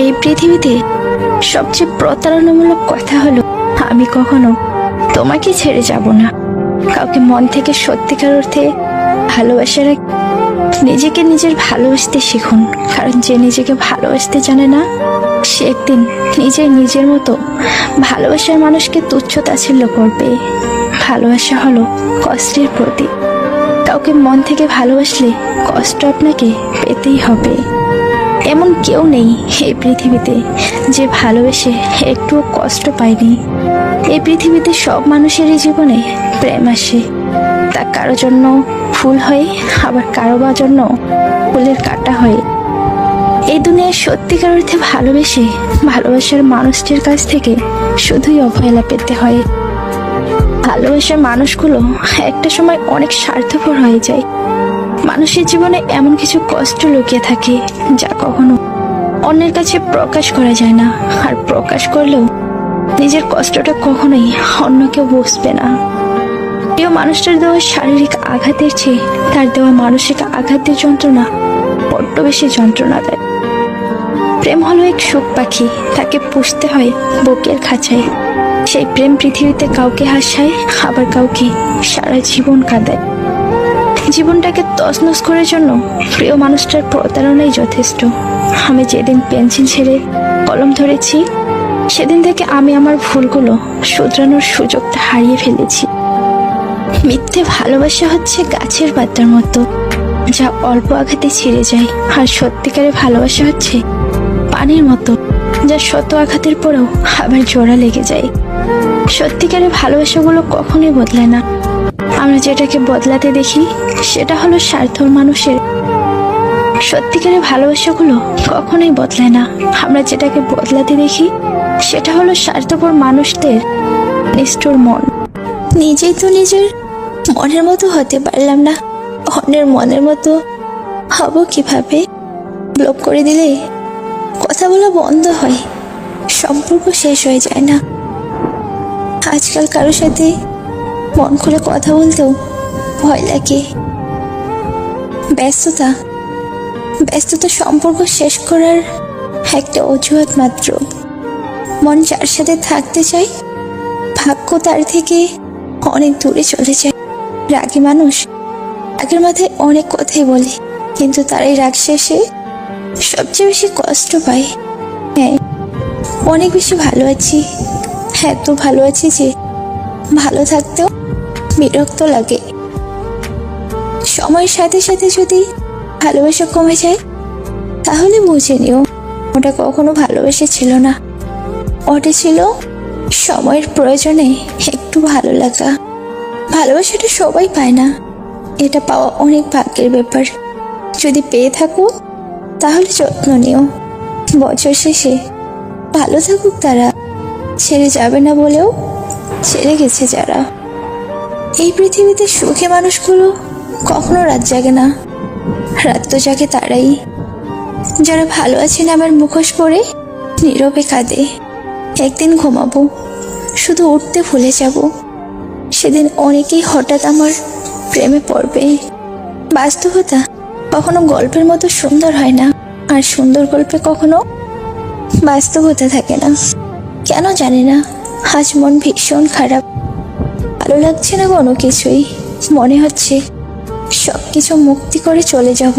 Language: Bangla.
এই পৃথিবীতে সবচেয়ে প্রতারণামূলক কথা হলো, আমি কখনো তোমাকে ছেড়ে যাব না। কাউকে মন থেকে সত্যিকার অর্থে ভালোবাসার নিজেকে নিজের ভালোবাসতে শিখুন। কারণ যে নিজেকে ভালোবাসতে জানে না, সে একদিন নিজে নিজের মতো ভালোবাসার মানুষকে তুচ্ছ করবে। ভালোবাসা হলো কষ্টের প্রতীক। কাউকে মন থেকে ভালোবাসলে কষ্ট আপনাকে পেতেই হবে। এমন কেউ নেই এই পৃথিবীতে যে ভালোবেসে একটুও কষ্ট পায়নি। এই পৃথিবীতে সব মানুষেরই জীবনে প্রেম আসে। তা কারও জন্য ফুল হয়ে, আবার কারও বা জন্য ফুলের কাটা হয়ে। এই দুনিয়ায় সত্যিকার অর্থে ভালোবেসে ভালোবাসার মানুষটির কাছ থেকে শুধুই অবহেলা পেতে হয়। ভালোবাসার মানুষগুলো একটা সময় অনেক স্বার্থপর হয়ে যায়। মানুষের জীবনে এমন কিছু কষ্ট লুকিয়ে থাকে যা কখনো অন্যের কাছে প্রকাশ করা যায় না। আর প্রকাশ করলেও নিজের কষ্টটা কখনোই অন্য কেউ বুঝবে না। প্রিয় মানুষটার দেওয়া শারীরিক আঘাতের চেয়ে তার দেওয়া মানসিক আঘাতের যন্ত্রণা বড্ড বেশি যন্ত্রণা দেয়। প্রেম হলো এক সুখ পাখি। তাকে পুষতে হয় বুকের খাঁচায়। সেই প্রেম পৃথিবীতে কাউকে হাসায়, আবার কাউকে সারা জীবন কাঁদায়। জীবনটাকে তছনছ করার জন্য প্রিয় মানুষটার প্রতারণাই যথেষ্ট। আমি যেদিন পেন্সিল ছেড়ে কলম ধরেছি, সেদিন থেকে আমি আমার ভুলগুলো শুধরানোর সুযোগটা হারিয়ে ফেলেছি। মিথ্যে ভালোবাসা হচ্ছে গাছের পাতার মতো, যা অল্প আঘাতে ছিঁড়ে যায়। আর সত্যিকারের ভালোবাসা হচ্ছে পানির মতো, যা শত আঘাতের পরেও আবার জোড়া লেগে যায়। সত্যিকারের ভালোবাসাগুলো কখনোই বদলায় না। আমরা যেটাকে বদলাতে দেখি সেটা হলো স্বার্থর মানুষের। সত্যিকারের ভালোবাসাগুলো কখনোই বদলায় না। আমরা যেটাকে বদলাতে দেখি, সেটা হলো স্বার্থপর মানুষদের নিষ্ঠুর মন। নিজেই তো নিজের মনের মতো হতে পারলাম না। অন্যের মনের মতো হব কীভাবে? ব্লক করে দিলে কথা বলা বন্ধ হয়। সম্পর্ক শেষ হয়ে যায় না। আজকাল কারোর সাথে মন খুলে কথা বলতেও ভয় লাগে। ব্যস্ততা ব্যস্ততা সম্পর্ক শেষ করার একটা অজুহাত মাত্র। মন যার সাথে থাকতে চায়, ভাগ্য তার থেকে অনেক দূরে চলে যায়। রাগী মানুষ রাগের মাথায় অনেক কথাই বলে, কিন্তু তার এই রাগ শেষে সবচেয়ে বেশি কষ্ট পায়। হ্যাঁ অনেক বেশি ভালো আছি। হ্যাঁ তো ভালো আছি যে ভালো থাকতেও বিরক্ত লাগে। সময়ের সাথে সাথে যদি ভালোবাসা কমে যায়, তাহলে বুঝে নিও, ওটা কখনো ভালোবাসা ছিল না। ওটা ছিল সময়ের প্রয়োজনে একটু ভালো লাগা। ভালোবাসাটা সবাই পায় না। এটা পাওয়া অনেক ভাগ্যের ব্যাপার। যদি পেয়ে থাকো, তাহলে যত্ন নিও। বছর শেষে ভালো থাকুক তারা। ছেড়ে যাবে না বলেও ছেড়ে গেছে যারা। এই পৃথিবীতে সুখী মানুষগুলো কখনো রাত জাগে না। রাত তো জাগে তারাই। যারা ভালো আছেন আমার মুখোশ পরে, নীরবে কাঁদে। একদিন ঘুমাবো, শুধু উঠতে ভুলে যাব। সেদিন অনেকেই হঠাৎ আমার প্রেমে পড়বে। বাস্তবতা কখনো গল্পের মতো সুন্দর হয় না, আর সুন্দর গল্পে কখনো বাস্তবতা থাকে না। কেন জানি না, আজ মন ভীষণ খারাপ। ভালো লাগছে না কোনো কিছুই। মনে হচ্ছে সব কিছু মুক্তি করে চলে যাব।